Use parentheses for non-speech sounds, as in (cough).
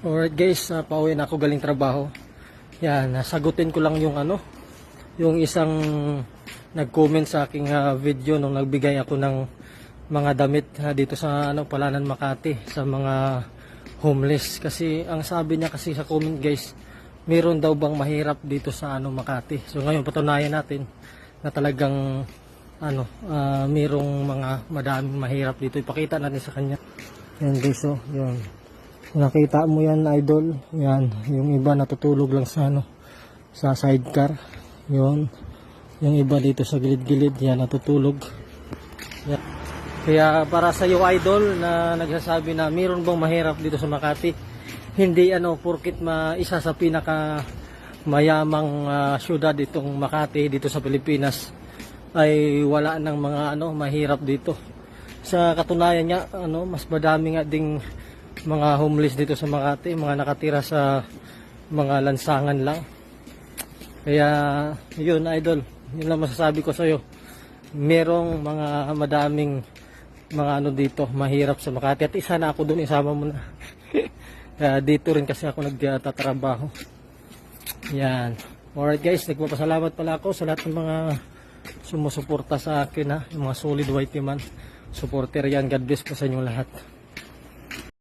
Alright guys, uh, pauwi na ako galing trabaho. Yan, nasagutin ko lang yung ano, yung isang nag-comment sa aking ah, video nung nagbigay ako ng mga damit ah, dito sa ano, Palanan Makati sa mga homeless kasi ang sabi niya kasi sa comment guys, meron daw bang mahirap dito sa ano Makati. So ngayon patunayan natin na talagang ano, ah, merong mga madaming mahirap dito. Ipakita natin sa kanya. Yan guys, oh, yun. Nakita mo yan, idol. Yan, yung iba natutulog lang sa ano, sa sidecar. Yun. Yung iba dito sa gilid-gilid, yan natutulog. Yan. Kaya para sa iyo idol na nagsasabi na mayroon bang mahirap dito sa Makati, hindi ano porkit ma isa sa pinaka mayamang ah, syudad itong Makati dito sa Pilipinas ay wala ng mga ano mahirap dito. Sa katunayan niya, ano, mas madami nga ding mga homeless dito sa Makati, mga nakatira sa mga lansangan lang. Kaya, yun, idol, yun lang masasabi ko sa'yo. Merong mga madaming mga ano dito, mahirap sa Makati. At isa na ako doon, isama mo na. (laughs) Kaya dito rin kasi ako nagtatrabaho. Yan. Alright guys, nagpapasalamat pala ako sa lahat ng mga sumusuporta sa akin ha. Yung mga solid white man. Supporter yan. God bless po sa inyong lahat.